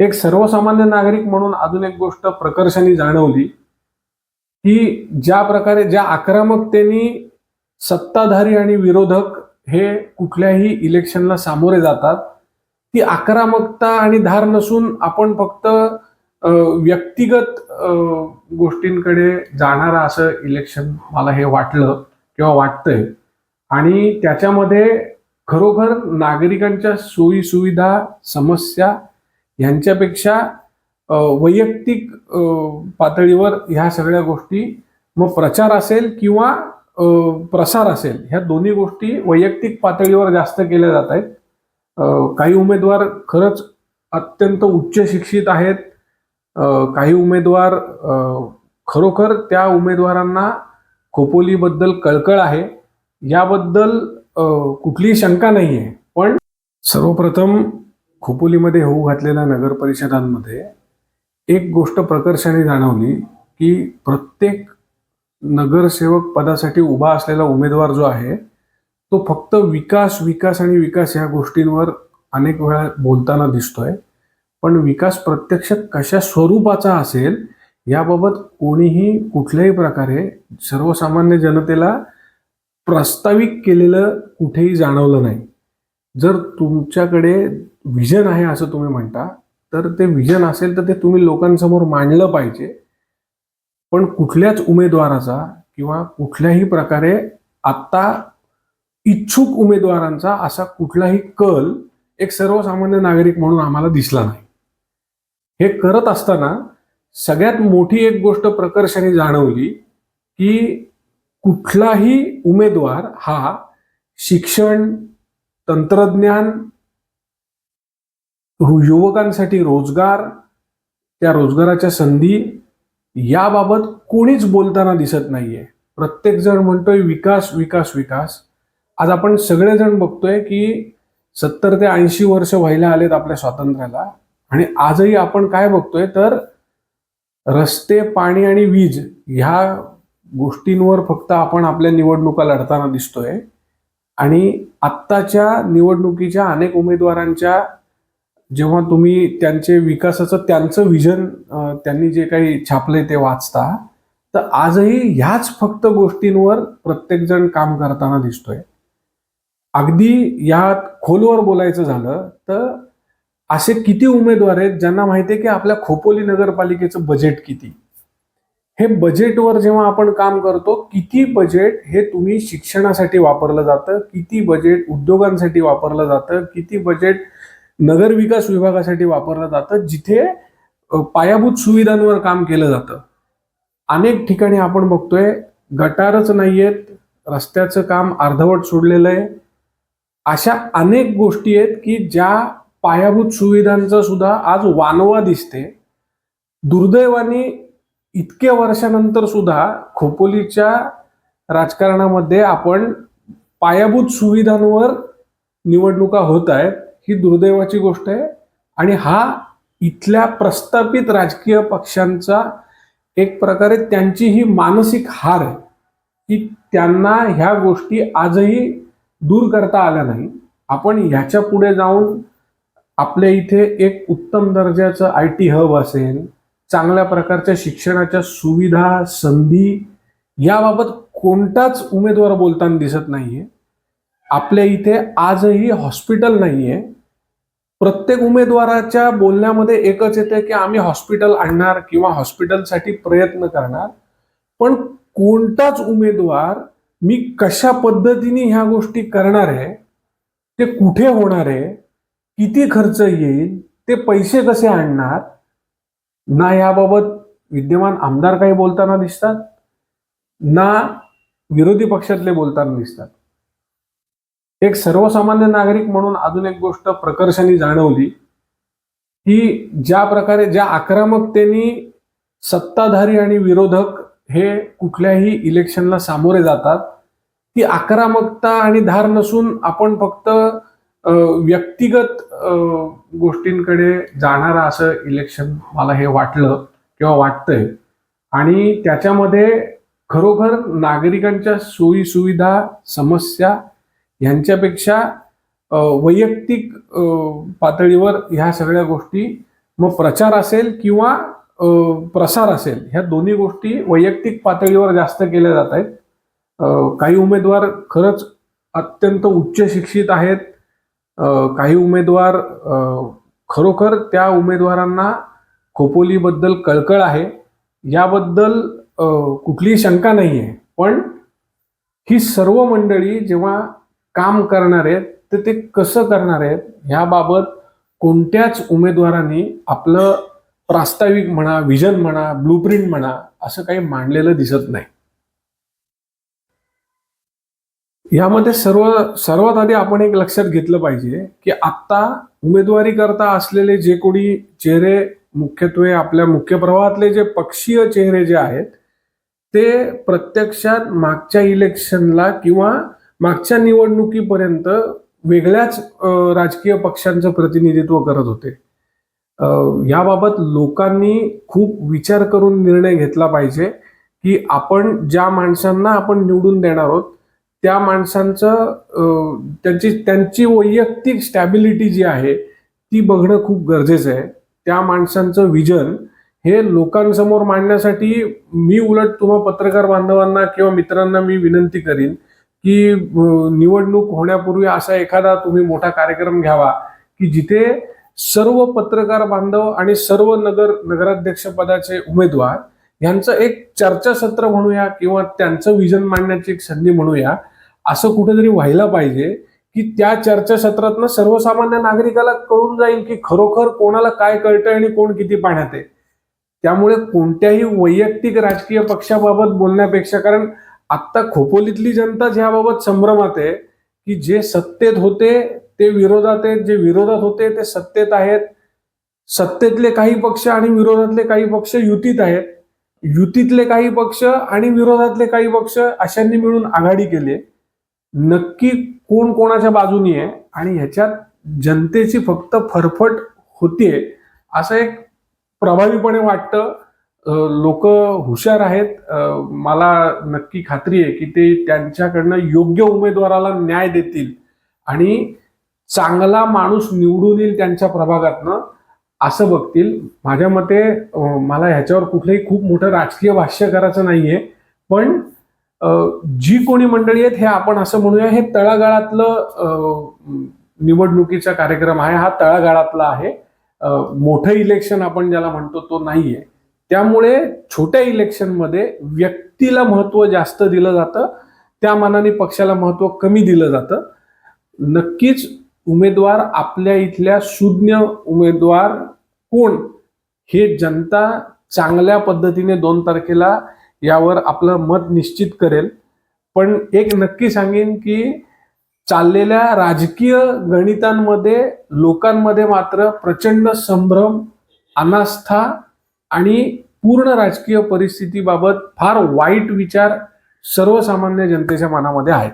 एक सर्वसामान्य नागरिक म्हणून अजून एक गोष्ट प्रकर्षाने जाणवली की ज्या प्रकारे ज्या आक्रमकतेने सत्ताधारी आणि विरोधक हे कुठल्याही इलेक्शनला सामोरे जातात ती आक्रमकता आणि धार नसून आपण फक्त व्यक्तिगत गोष्टींकडे जाणार असं इलेक्शन मला हे वाटलं किंवा वाटतंय. आणि त्याच्यामध्ये खरोखर नागरिकांच्या सोयी सुविधा समस्या यांच्यापेक्षा वैयक्तिक पातळीवर ह्या सगळ्या गोष्टी मग प्रचार असेल किंवा प्रसार असेल ह्या दोन्ही गोष्टी वैयक्तिक पातळीवर जास्त केल्या जात आहेत. काही उमेदवार खरंच अत्यंत उच्च शिक्षित आहेत. काही उमेदवार खरोखर त्या उमेदवारांना खोपोलीबद्दल कळकळ आहे. याबद्दल कुठलीही शंका नाही आहे पण सर्वप्रथम खोपोलीमध्ये होऊ घातलेल्या नगरपरिषदांमध्ये एक गोष्ट प्रकर्षाने जाणवली की प्रत्येक नगरसेवक पदासाठी उभा असलेला उमेदवार जो आहे तो फक्त विकास विकास आणि विकास या गोष्टींवर अनेक वेळा बोलताना दिसतोय. पण विकास प्रत्यक्ष कशा स्वरूपाचा असेल याबाबत कोणीही कुठल्याही प्रकारे सर्वसामान्य जनतेला प्रस्ताविक केलेलं कुठेही जाणवलं नाही. जर तुमच्याकडे विजन आहे असं तुम्ही म्हणता तर ते विजन असेल तर ते तुम्ही लोकांसमोर मांडलं पाहिजे. पण कुठल्याच उमेदवाराचा किंवा कुठल्याही प्रकारे आत्ता इच्छुक उमेदवारांचा असा कुठलाही कल एक सर्वसामान्य नागरिक म्हणून आम्हाला दिसला नाही. हे करत असताना सगळ्यात मोठी एक गोष्ट प्रकर्षाने जाणवली की कुठलाही उमेदवार हा शिक्षण तंत्रज्ञान हो, युवकांसाठी रोजगार त्या रोजगाराच्या संधी याबाबत कोणीच बोलताना दिसत नाहीये. प्रत्येकजण म्हणतोय विकास विकास विकास. आज आपण सगळेजण बघतोय की सत्तर ते ऐंशी वर्ष व्हायला आलेत आपल्या स्वातंत्र्याला. आणि आजही आपण काय बघतोय तर रस्ते पाणी आणि वीज ह्या गोष्टींवर फक्त आपण आपल्या निवडणुका लढताना दिसतोय. आणि आत्ताच्या निवडणुकीच्या अनेक उमेदवारांच्या जेव्हा तुम्ही त्यांचे विकासाचं त्यांचं विजन त्यांनी जे काही छापलंय ते वाचता तर आजही ह्याच फक्त गोष्टींवर प्रत्येकजण काम करताना दिसतोय. अगदी यात खोलवर बोलायचं झालं तर असे किती उमेदवार आहेत ज्यांना माहिती आहे की आपल्या खोपोली नगरपालिकेचं बजेट किती? हे बजेटवर जेव्हा आपण काम करतो किती बजेट हे तुम्ही शिक्षणासाठी वापरलं जातं किती बजेट उद्योगांसाठी वापरलं जातं किती बजेट नगर विकास विभागासाठी वापरलं जातं जिथे पायाभूत सुविधांवर काम केलं जातं. अनेक ठिकाणी आपण बघतोय गटारच नाहीयेत रस्त्याचं काम अर्धवट सोडलेलं आहे. अशा अनेक गोष्टी आहेत की ज्या पायाभूत सुविधांचा सुद्धा आज वानवा दिसते. दुर्दैवाने इतक्या वर्षानंतर सुद्धा खोपोलीच्या राजकारणामध्ये आपण पायाभूत सुविधांवर निवडणुका होत आहेत. ही दुर्दैवाची गोष्ट आहे. आणि हा इथल्या प्रस्थापित राजकीय पक्षांचा एक प्रकारे त्यांची ही मानसिक हार आहे की त्यांना ह्या गोष्टी आजही दूर करता आल्या नाही. आपण ह्याच्या पुढे जाऊन आपल्या इथे एक उत्तम दर्जाचं आय टी हब असेल चांगल्या प्रकारच्या शिक्षणाच्या सुविधा संधी याबाबत कोणताच उमेदवार बोलताना दिसत नाहीये. आपल्या इथे आजही हॉस्पिटल नाहीये. प्रत्येक उमेदवाराच्या बोलण्यामध्ये एकच येते की आम्ही हॉस्पिटल आणणार किंवा हॉस्पिटलसाठी प्रयत्न करणार. पण कोणताच उमेदवार मी कशा पद्धतीने ह्या गोष्टी करणार आहे ते कुठे होणार आहे किती खर्च येईल ते पैसे कसे आणणार ना याबाबत विद्यमान आमदार काही बोलताना दिसतात ना विरोधी पक्षातले बोलताना दिसतात. एक सर्वसामान्य नागरिक म्हणून अजून एक गोष्ट प्रकर्षाने जाणवली की ज्या प्रकारे ज्या आक्रमकतेने सत्ताधारी आणि विरोधक हे कुठल्याही इलेक्शनला सामोरे जातात ती आक्रमकता आणि धार नसून आपण फक्त व्यक्तिगत गोष्टींकडे जाणार असं इलेक्शन मला हे वाटलं किंवा वाटतंय. आणि त्याच्यामध्ये खरोखर नागरिकांच्या सोयी सुविधा समस्या यांच्यापेक्षा वैयक्तिक पातळीवर ह्या सगळ्या गोष्टी मग प्रचार असेल किंवा प्रसार असेल ह्या दोन्ही गोष्टी वैयक्तिक पातळीवर जास्त केल्या जात आहेत. काही उमेदवार खरंच अत्यंत उच्च शिक्षित आहेत. काही उमेदवार खरोखर त्या उमेदवारांना खोपोलीबद्दल कळकळ आहे. याबद्दल कुठलीही शंका नाही आहे पण ही सर्व मंडळी जेव्हा काम करणार आहेत तर ते कसं करणार आहेत ह्याबाबत कोणत्याच उमेदवारांनी आपलं प्रास्ताविक म्हणा विजन म्हणा ब्लूप्रिंट म्हणा असं काही मांडलेलं दिसत नाही. यामध्ये सर्व सर्वात आधी आपण एक लक्षात घेतलं पाहिजे की आत्ता उमेदवारी करता असलेले जे कोणी चेहरे मुख्यत्वे आपल्या मुख्य प्रवाहातले जे पक्षीय चेहरे जे आहेत ते प्रत्यक्षात मागच्या इलेक्शनला किंवा मागच्या निवडणुकीपर्यंत वेगळ्याच राजकीय पक्षांचं प्रतिनिधित्व करत होते. याबाबत लोकांनी खूप विचार करून निर्णय घेतला पाहिजे की आपण ज्या माणसांना आपण निवडून देणार आहोत त्या माणसांचं त्यांची त्यांची वैयक्तिक स्टॅबिलिटी जी आहे ती बघणं खूप गरजेचं आहे. त्या माणसांचं विजन हे लोकांसमोर मांडण्यासाठी मी उलट तुम्हा पत्रकार बांधवांना किंवा मित्रांना मी विनंती करीन की निवडणूक होण्यापूर्वी असा एखादा तुम्ही मोठा कार्यक्रम घ्यावा की जिथे सर्व पत्रकार बांधव आणि सर्व नगर नगराध्यक्ष पदाचे उमेदवार यांचं एक चर्चासत्र म्हणूया किंवा त्यांचं विजन मांडण्याची एक संधी म्हणूया असं कुठेतरी व्हायला पाहिजे की त्या चर्चासत्रातनं सर्वसामान्य नागरिकाला कळून जाईल की खरोखर कोणाला काय कळतंय आणि कोण किती पाण्यात आहे. त्यामुळे कोणत्याही वैयक्तिक राजकीय पक्षाबाबत बोलण्यापेक्षा कारण आत्ता खोपोलीतली जनता ज्याबाबत संभ्रमात आहे की जे सत्तेत होते ते विरोधात आहेत जे विरोधात होते ते सत्तेत आहेत. सत्तेतले काही पक्ष आणि विरोधातले काही पक्ष युतीत आहेत. युतीतले काही पक्ष आणि विरोधातले काही पक्ष अशांनी मिळून आघाडी केली आहे. नक्की कोण कोणाच्या बाजूनी आहे आणि ह्याच्यात जनतेची फक्त फरफट होतीये असं एक प्रभावीपणे वाटतं. लोक हुशार आहेत. मला नक्की खात्री आहे की ते त्यांच्याकडनं योग्य उमेदवाराला न्याय देतील आणि चांगला माणूस निवडून येईल त्यांच्या प्रभागातनं असं बघतील. माझ्या मते मला ह्याच्यावर कुठलंही खूप मोठं राजकीय भाष्य करायचं नाहीये. पण जी कोणी मंडळी आहेत हे आपण असं म्हणूया हे तळागाळातलं निवडणुकीचा कार्यक्रम आहे. हा तळागाळातला आहे. मोठं इलेक्शन आपण ज्याला म्हणतो तो नाहीये. त्यामुळे छोट्या इलेक्शनमध्ये व्यक्तीला महत्त्व जास्त दिलं जातं त्या मानाने पक्षाला महत्त्व कमी दिलं जातं. नक्कीच उमेदवार आपल्या इथल्या शून्य उमेदवार कोण? हे जनता चांगल्या पद्धतीने दोन तारखेला यावर आपलं मत निश्चित करेल. पण एक नक्की सांगेन की चाललेल्या राजकीय गणितांमध्ये लोकांमध्ये मात्र प्रचंड संभ्रम अनास्था आणि पूर्ण राजकीय परिस्थितीबाबत फार वाईट विचार सर्वसामान्य जनतेच्या मनामध्ये आहेत.